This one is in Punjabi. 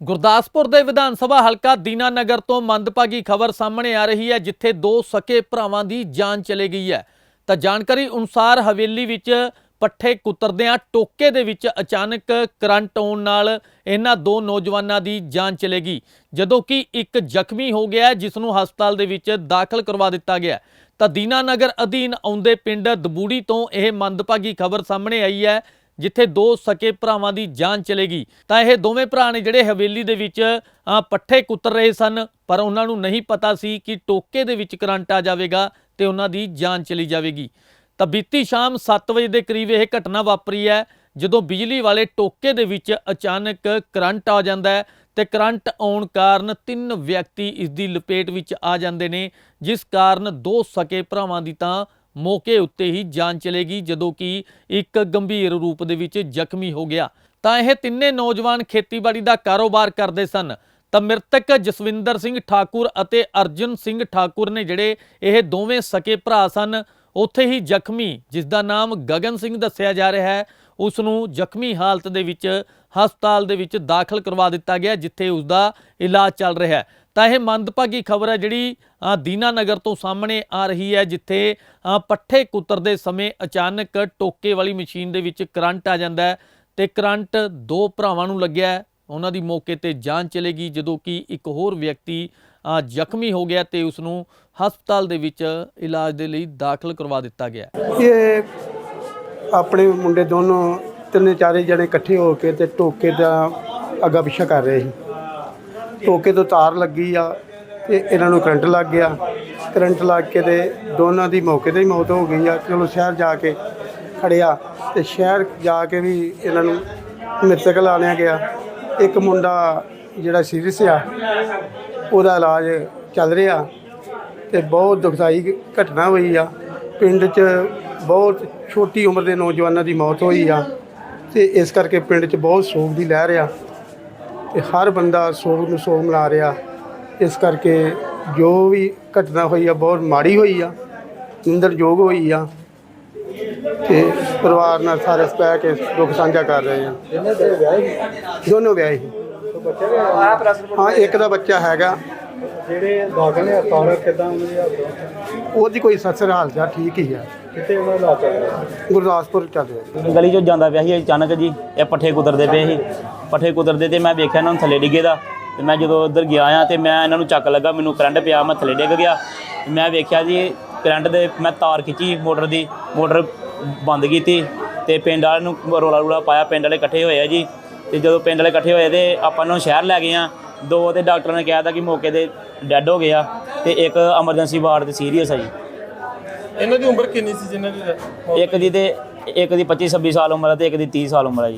ਗੁਰਦਾਸਪੁਰ ਦੇ ਵਿਧਾਨ ਸਭਾ ਹਲਕਾ ਦੀਨਾਨਗਰ ਤੋਂ ਮੰਦਭਾਗੀ ਖਬਰ ਸਾਹਮਣੇ ਆ ਰਹੀ ਹੈ, ਜਿੱਥੇ ਦੋ ਸਕੇ ਭਰਾਵਾਂ ਦੀ ਜਾਨ ਚਲੇ ਗਈ ਹੈ ਤਾਂ ਜਾਣਕਾਰੀ ਅਨੁਸਾਰ ਹਵੇਲੀ ਵਿੱਚ ਪੱਠੇ ਕੁੱਤਰਦਿਆਂ ਟੋਕੇ ਦੇ ਵਿੱਚ ਅਚਾਨਕ ਕਰੰਟ ਆਉਣ ਨਾਲ ਇਹਨਾਂ ਦੋ ਨੌਜਵਾਨਾਂ ਦੀ ਜਾਨ ਚਲੇਗੀ ਜਦੋਂ ਕਿ ਇੱਕ ਜ਼ਖਮੀ ਹੋ ਗਿਆ ਜਿਸ ਨੂੰ ਹਸਪਤਾਲ ਦੇ ਵਿੱਚ ਦਾਖਲ ਕਰਵਾ ਦਿੱਤਾ ਗਿਆ ਹੈ। ਤਾਂ ਦੀਨਾਨਗਰ ਅਧੀਨ ਆਉਂਦੇ ਪਿੰਡ ਦਬੂੜੀ ਤੋਂ ਇਹ ਮੰਦਭਾਗੀ ਖਬਰ ਸਾਹਮਣੇ ਆਈ ਹੈ ਜਿੱਥੇ ਦੋ ਸਕੇ ਭਰਾਵਾਂ ਦੀ ਜਾਨ ਚਲੇਗੀ। ਤਾਂ ਇਹ ਦੋਵੇਂ ਭਰਾ ਨੇ ਜਿਹੜੇ ਹਵੇਲੀ ਦੇ ਵਿੱਚ ਪੱਠੇ ਕੁੱਤਰ ਰਹੇ ਸਨ, ਪਰ ਉਹਨਾਂ ਨੂੰ ਨਹੀਂ ਪਤਾ ਸੀ ਕਿ ਟੋਕੇ ਦੇ ਵਿੱਚ ਕਰੰਟ ਆ ਜਾਵੇਗਾ ਤੇ ਉਹਨਾਂ ਦੀ ਜਾਨ ਚਲੀ ਜਾਵੇਗੀ। ਤਾਂ ਬੀਤੀ ਸ਼ਾਮ 7 ਵਜੇ ਦੇ ਕਰੀਬ ਇਹ ਘਟਨਾ ਵਾਪਰੀ ਹੈ, ਜਦੋਂ ਬਿਜਲੀ ਵਾਲੇ ਟੋਕੇ ਦੇ ਵਿੱਚ ਅਚਾਨਕ ਕਰੰਟ ਆ ਜਾਂਦਾ ਹੈ ਤੇ ਕਰੰਟ ਆਉਣ ਕਾਰਨ ਤਿੰਨ ਵਿਅਕਤੀ ਇਸ ਦੀ ਲਪੇਟ ਵਿੱਚ ਆ ਜਾਂਦੇ ਨੇ, ਜਿਸ ਕਾਰਨ ਦੋ ਸਕੇ ਭਰਾਵਾਂ ਦੀ ਤਾਂ ਮੌਕੇ ਉੱਤੇ ਹੀ ਜਾਨ ਚਲੇਗੀ ਜਦੋਂ ਕਿ ਇੱਕ ਗੰਭੀਰ ਰੂਪ ਦੇ ਵਿੱਚ ਜ਼ਖਮੀ ਹੋ ਗਿਆ। ਤਾਂ ਇਹ ਤਿੰਨੇ ਨੌਜਵਾਨ ਖੇਤੀਬਾੜੀ ਦਾ ਕਾਰੋਬਾਰ ਕਰਦੇ ਸਨ। ਤਾਂ ਮ੍ਰਿਤਕ ਜਸਵਿੰਦਰ ਸਿੰਘ ਠਾਕੁਰ ਅਤੇ ਅਰਜਨ ਸਿੰਘ ਠਾਕੁਰ ਨੇ ਜਿਹੜੇ ਇਹ ਦੋਵੇਂ ਸਕੇ ਭਰਾ ਸਨ, ਉੱਥੇ ਹੀ ਜ਼ਖਮੀ, ਜਿਸ ਦਾ ਨਾਮ ਗਗਨ ਸਿੰਘ ਦੱਸਿਆ ਜਾ ਰਿਹਾ ਹੈ। ਉਸ ਨੂੰ ਜ਼ਖਮੀ ਹਾਲਤ ਦੇ ਵਿੱਚ ਹਸਪਤਾਲ ਦੇ ਵਿੱਚ ਦਾਖਲ ਕਰਵਾ ਦਿੱਤਾ ਗਿਆ, ਜਿੱਥੇ ਉਸ ਦਾ ਇਲਾਜ ਚੱਲ ਰਿਹਾ ਹੈ। ਤਾਂ ਇਹ ਮੰਦਭਾਗੀ ਖਬਰ ਹੈ ਜਿਹੜੀ ਦੀਨਾ ਨਗਰ ਤੋਂ ਸਾਹਮਣੇ ਆ ਰਹੀ ਹੈ, ਜਿੱਥੇ ਪੱਠੇ ਕੁੱਤਰਦੇ ਸਮੇਂ ਅਚਾਨਕ ਟੋਕੇ ਵਾਲੀ ਮਸ਼ੀਨ ਦੇ ਵਿੱਚ ਕਰੰਟ ਆ ਜਾਂਦਾ ਹੈ ਤੇ ਕਰੰਟ ਦੋ ਭਰਾਵਾਂ ਨੂੰ ਲੱਗਿਆ ਉਹਨਾਂ ਦੀ ਮੌਕੇ ਤੇ ਜਾਨ ਚਲੇਗੀ, ਜਦੋਂ ਕਿ ਇੱਕ ਹੋਰ ਵਿਅਕਤੀ ਜ਼ਖਮੀ ਹੋ ਗਿਆ ਤੇ ਉਸ ਨੂੰ ਹਸਪਤਾਲ ਦੇ ਵਿੱਚ ਇਲਾਜ ਦੇ ਲਈ ਦਾਖਲ ਕਰਵਾ ਦਿੱਤਾ ਗਿਆ ਇਹ ਆਪਣੇ ਮੁੰਡੇ ਦੋਨੋਂ ਤਿੰਨੇ ਚਾਰੇ ਜਣੇ ਇਕੱਠੇ ਹੋ ਕੇ ਤੇ ਟੋਕੇ ਦਾ ਅੱਗਾ ਪਿੱਛਾ ਕਰ ਰਹੇ ਸੀ। ਟੋਕੇ ਤੋਂ ਤਾਰ ਲੱਗੀ ਆ ਤੇ ਇਹਨਾਂ ਨੂੰ ਕਰੰਟ ਲੱਗ ਗਿਆ। ਕਰੰਟ ਲੱਗ ਕੇ ਤੇ ਦੋਨਾਂ ਦੀ ਮੌਕੇ ਤੇ ਹੀ ਮੌਤ ਹੋ ਗਈ ਆ। ਚਲੋ ਸ਼ਹਿਰ ਜਾ ਕੇ ਖੜਿਆ ਤੇ ਸ਼ਹਿਰ ਜਾ ਕੇ ਵੀ ਇਹਨਾਂ ਨੂੰ ਮ੍ਰਿਤਕ ਲਾਣਿਆ ਗਿਆ। ਇੱਕ ਮੁੰਡਾ ਜਿਹੜਾ ਸੀਰੀਅਸ ਆ, ਉਹਦਾ ਇਲਾਜ ਚੱਲ ਰਿਹਾ ਤੇ ਬਹੁਤ ਦੁਖਦਾਈ ਘਟਨਾ ਹੋਈ ਆ। ਪਿੰਡ 'ਚ ਬਹੁਤ ਛੋਟੀ ਉਮਰ ਦੇ ਨੌਜਵਾਨਾਂ ਦੀ ਮੌਤ ਹੋਈ ਆ ਤੇ ਇਸ ਕਰਕੇ ਪਿੰਡ 'ਚ ਬਹੁਤ ਸੋਗ ਦੀ ਲਹਿਰ ਆ। ਤੇ ਹਰ ਬੰਦਾ ਸੋਗ ਨੂੰ ਸੋਗ ਮਿਲਾ ਰਿਹਾ। ਇਸ ਕਰਕੇ ਜੋ ਵੀ ਘਟਨਾ ਹੋਈ ਆ, ਬਹੁਤ ਮਾੜੀ ਹੋਈ ਆ ਨਿੰਦਰਯੋਗ ਹੋਈ ਆ। ਤੇ ਪਰਿਵਾਰ ਨਾਲ ਸਾਰੇ ਬਹਿ ਕੇ ਦੁੱਖ ਸਾਂਝਾ ਕਰ ਰਹੇ ਆ। ਦੋਨੋਂ ਵਿਆਹੇ ਸੀ। ਹਾਂ, ਇੱਕ ਦਾ ਬੱਚਾ ਹੈਗਾ। ਜਿਹੜੇ ਦਾਖਲ ਨੇ ਹਸਪਤਾਲ ਕਿਦਾਂ ਉਹਨਾਂ ਦੀ ਹਾਲਤ ਉਹਦੀ ਕੋਈ ਸੱਸਰ ਹਾਲ ਚਾਲ ਠੀਕ ਹੀ ਆ। ਕਿੱਥੇ ਉਹਨਾਂ ਦਾ ਇਲਾਜ ਚੱਲ ਰਿਹਾ ਗੁਰਦਾਸਪੁਰ ਚੱਲ ਰਿਹਾ। ਗਲੀ ਚੋਂ ਜਾਂਦਾ ਪਿਆ ਸੀ, ਅਚਾਨਕ ਜੀ, ਇਹ ਪੱਠੇ ਕੁਦਰਦੇ ਪਏ ਸੀ। ਪੱਠੇ ਕੁਤਰਦੇ ਤੇ ਮੈਂ ਵੇਖਿਆ ਇਹਨਾਂ ਨੂੰ ਥੱਲੇ ਡਿੱਗੇ ਦਾ। ਤੇ ਮੈਂ ਜਦੋਂ ਉੱਧਰ ਗਿਆ ਆ ਤੇ ਮੈਂ ਇਹਨਾਂ ਨੂੰ ਚੱਕ ਲੱਗਾ ਮੈਨੂੰ ਕਰੰਟ ਪਿਆ ਮੈਂ ਥੱਲੇ ਡਿੱਗ ਗਿਆ। ਮੈਂ ਵੇਖਿਆ ਜੀ ਕਰੰਟ ਦੇ ਮੈਂ ਤਾਰ ਖਿੱਚੀ ਮੋਟਰ ਦੀ ਮੋਟਰ ਬੰਦ ਕੀਤੀ ਤੇ ਪਿੰਡ ਵਾਲਿਆਂ ਨੂੰ ਰੋਲਾ ਰੂਲਾ ਪਾਇਆ ਪਿੰਡ ਵਾਲੇ ਇਕੱਠੇ ਹੋਏ ਆ ਜੀ। ਤੇ ਜਦੋਂ ਪਿੰਡ ਵਾਲੇ ਇਕੱਠੇ ਹੋਏ ਤੇ ਆਪਾਂ ਨੂੰ ਸ਼ਹਿਰ ਲੈ ਗਏ ਆ। ਦੋ ਤੇ ਡਾਕਟਰਾਂ ਨੇ ਕਿਹਾ ਤਾ ਕਿ ਮੌਕੇ ਤੇ ਡੈੱਡ ਹੋ ਗਿਆ ਤੇ ਇੱਕ ਐਮਰਜੈਂਸੀ ਵਾਰਡ ਤੇ ਸੀਰੀਅਸ ਆ ਜੀ। ਇਹਨਾਂ ਦੀ ਉਮਰ ਕਿੰਨੀ ਸੀ ਜਿਨ੍ਹਾਂ ਦੀ ਇੱਕ ਦੀ ਤੇ ਇੱਕ ਦੀ 25 26 ਸਾਲ ਉਮਰ ਹੈ ਤੇ ਇੱਕ ਦੀ 30 ਸਾਲ ਉਮਰ ਹੈ ਜੀ।